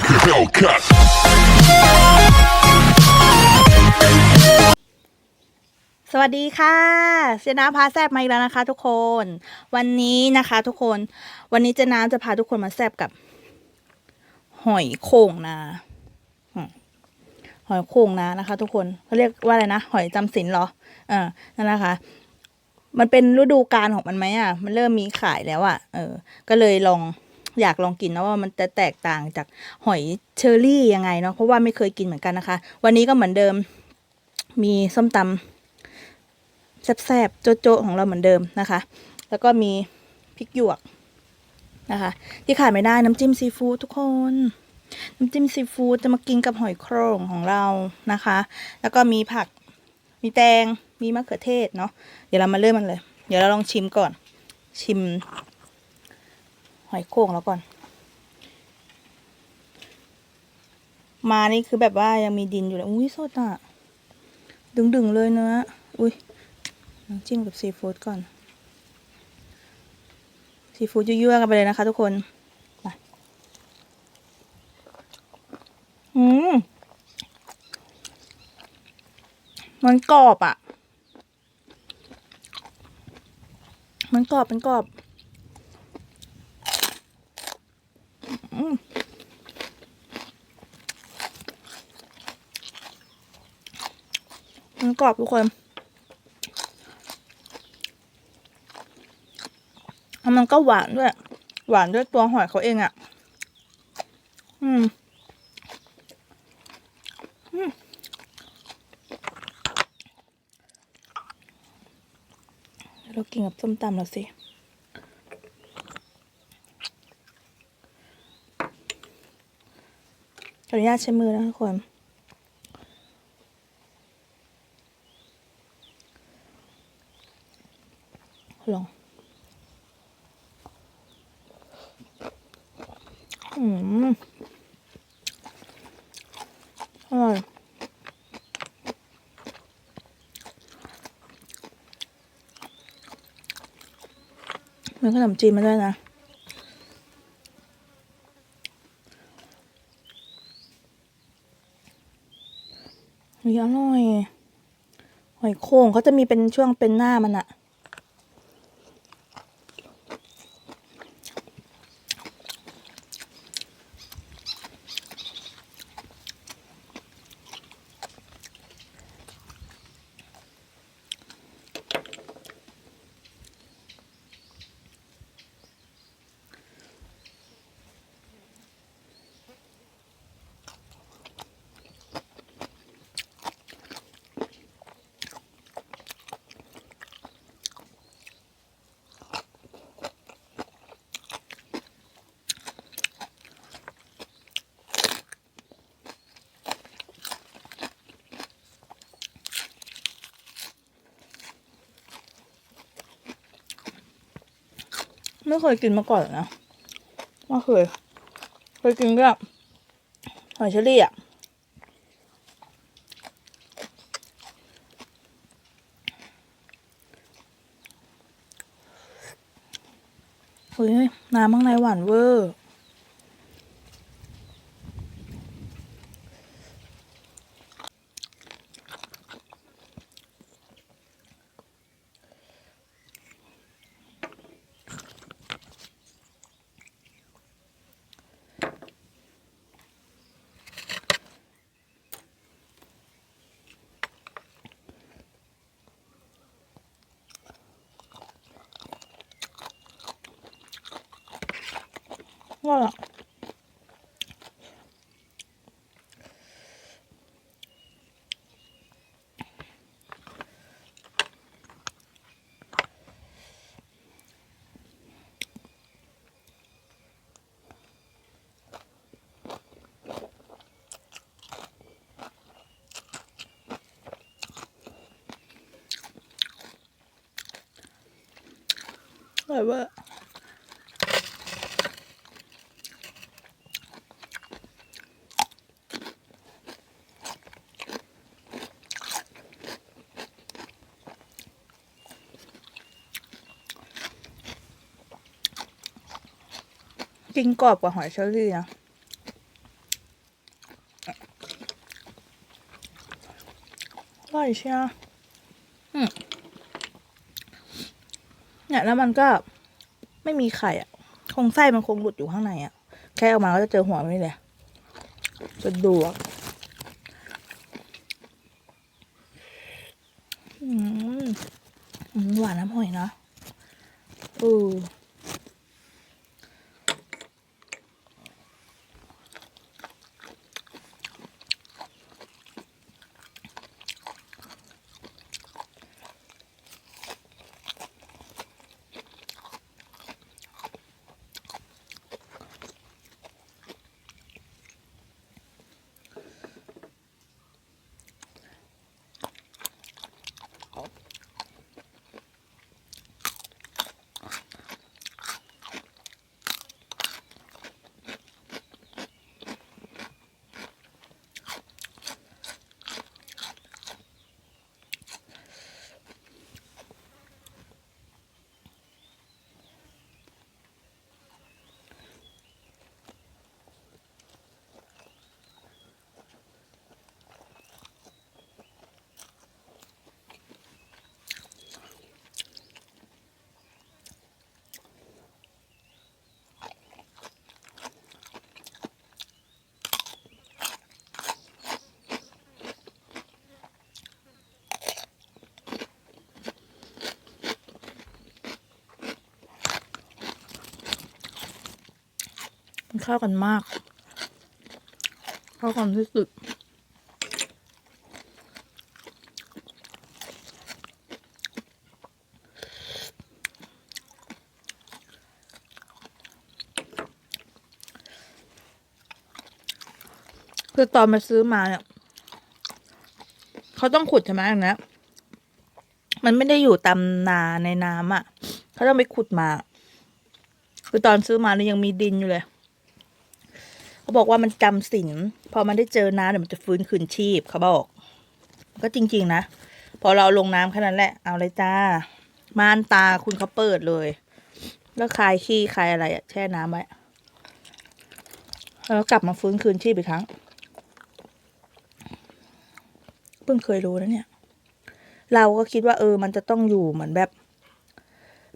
like a Hellcat. สวัสดีค่ะเจนาพาแซบมาอีกแล้วนะคะ ทุกคน วันนี้นะคะ ทุกคน วันนี้เจนาจะพาทุกคนมาแซบกับ หอยโข่งนาอืมหอยโข่งนานะคะ ทุกคนเขาเรียกว่าอะไรนะหอยจำศีลเหรอเออนั่นนะคะ มันเป็นฤดูกาลของมันไหมอะ มันเริ่มมีขายแล้วอะเออ ก็เลยลอง อยากลองกินนะว่ามันจะแตกต่างจากหอยเชอรี่ยังไงเนาะเพราะว่าไม่เคยกินเหมือนกันนะคะ วันนี้ก็เหมือนเดิมมีส้มตำแซ่บๆ โจ๊ะๆของเราเหมือนเดิมนะคะ แล้วก็มีพริกหยวกนะคะ ที่ขาดไม่ได้น้ำจิ้มซีฟู้ดทุกคน น้ำจิ้มซีฟู้ดจะมากินกับหอยโครงของเรานะคะ แล้วก็มีผักมีแตงมีมะเขือเทศเนาะเดี๋ยวเรามาเริ่มมันเลย เดี๋ยวเราลองชิมก่อนชิม หอยโข่งแล้วก่อน มานี่คือแบบว่ายังมีดินอยู่เลยอุ้ยสดอะ ดึงๆเลยเนื้ออุ้ยน้ำจิ้มกับซีฟู้ดก่อน ซีฟู้ดยั่วๆกันไปเลยนะคะทุกคนมาอืมมันกรอบอะ่ะ มันกรอบเป็นกรอบอืม มันกรอบทุกคนแล้วมันก็หวานด้วย หวานด้วยตัวหอยเขาเองอะ่ะ อืมอืมเดี๋ยวเรากินกับส้มตำแล้วสิ ขออนุญาตใช้มือนะทุกคน ลอง อืมอร่อย มีขนมจีนมาด้วยนะเฮ้ยอร่อยหอยโข่งเขาจะมีเป็นช่วงเป็นหน้ามันอะ ไม่เคยกินมาก่อนเลยนะไม่เคย เคยกินก็หอยเชอรี่อะเฮ้ยน้ำข้างในหวานเวอร์ ว่าอะ กินกรอบกว่าหอยเชอรี่นะอร่อยเชียวเนี่ยแล้วมันก็ไม่มีไข่อะ คงไส้มันคงหลุดอยู่ข้างในอะ แค่ออกมาก็จะเจอหัวนี่แหละสะดวกหวานน้ำหอยเนาะอือ เข้ากันมาก เข้ากันที่สุดคือตอนมาซื้อมาเนี่ยเขาต้องขุดใช่ไหมอย่างนี้มันไม่ได้อยู่ตามนาในน้ำอะ่ะ เขาต้องไปขุดมา คือตอนซื้อมาเนี่ยยังมีดินอยู่เลย เขาบอกว่ามันจำศีลพอมันได้เจอน้ำเดี๋ยวมันจะฟื้นคืนชีพเขาบอก ก็จริง ๆ นะ พอเราลงน้ำแค่นั้นแหละ เอาเลยจ้า ม่านตาคุณเขาเปิดเลย แล้วคลายขี้คลายอะไรอะแช่น้ำไว้แล้วกลับมาฟื้นคืนชีพอีกครั้ง เพิ่งเคยรู้นะเนี่ย เราก็คิดว่าเออ มันจะต้องอยู่เหมือนแบบ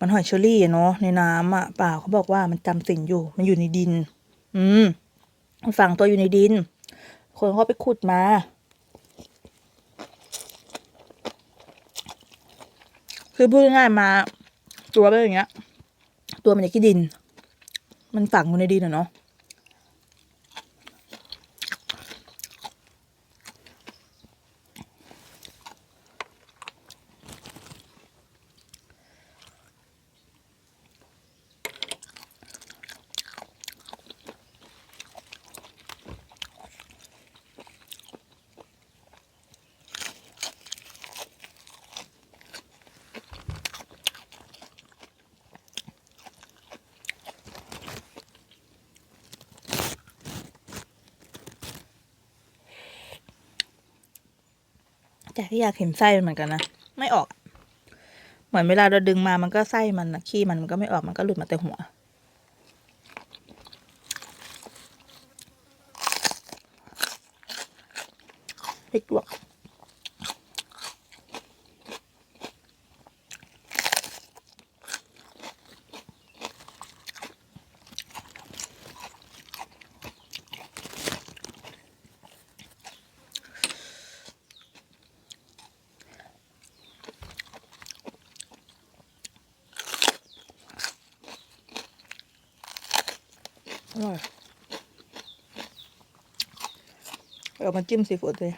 มันหอยเชอรี่เนาะในน้ำอะเปล่าเขาบอกว่ามันจำสิ่งอยู่ มันอยู่ในดิน อืม ฝังตัวอยู่ในดิน คนเขาไปขุดมา คือพูดง่ายๆมา ตัวเป็นอย่างเงี้ย ตัวมันอยู่ที่ดิน มันฝังอยู่ในดินอะเนาะ แต่ที่อยากเห็นไส้มันเหมือนกันนะ ไม่ออก เหมือนเวลาเราดึงมามันก็ไส้มันนะขี้มันมันก็ไม่ออกมันก็หลุดมาแต่หัว อร่อยเอามาจิ้มซีฟู้ดเลย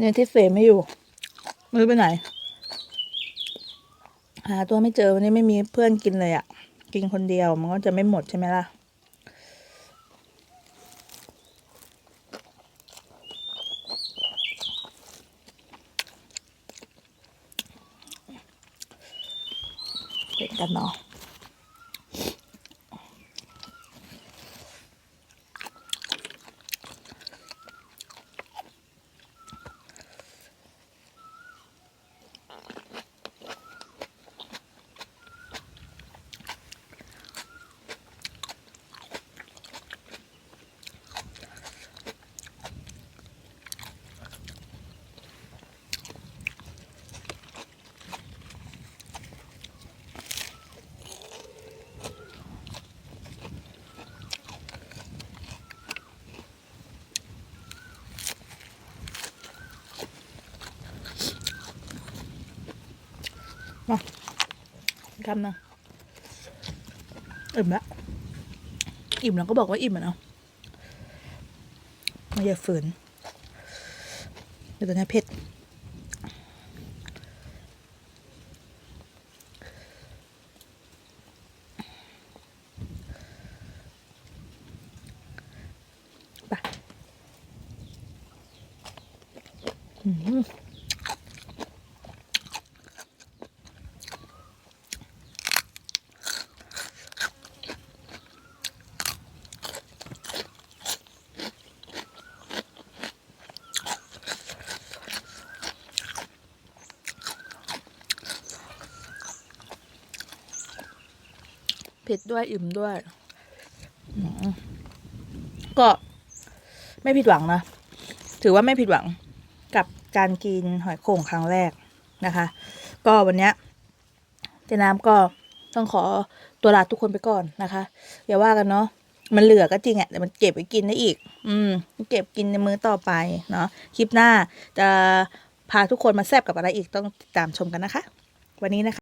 เนี่ยที่เสไม่อยู่มือไปไหน หาตัวไม่เจอวันนี้ไม่มีเพื่อนกินเลยอะ่ะ กินคนเดียวมันก็จะไม่หมดใช่ไหมล่ะ คำนะอิ่มละอิ่มแล้วก็บอกว่าอิ่มอะเนาะไม่อย่าฝืนเดี๋ยวตอนนี้เผ็ด ผ็ดด้วยอิ่มด้วย ก็ไม่ผิดหวังนะ ถือว่าไม่ผิดหวังกับการกินหอยโข่งครั้งแรกนะคะ ก็วันเนี้ยเจน้ำก็ต้องขอตัวลาทุกคนไปก่อนนะคะอย่าว่ากันเนาะมันเหลือก็จริงอะแต่มันเก็บไว้กินได้อีก อืม เก็บกินในมื้อต่อไปเนาะคลิปหน้าจะพาทุกคนมาแซบกับอะไรอีกต้องติดตามชมกันนะคะ วันนี้นะคะ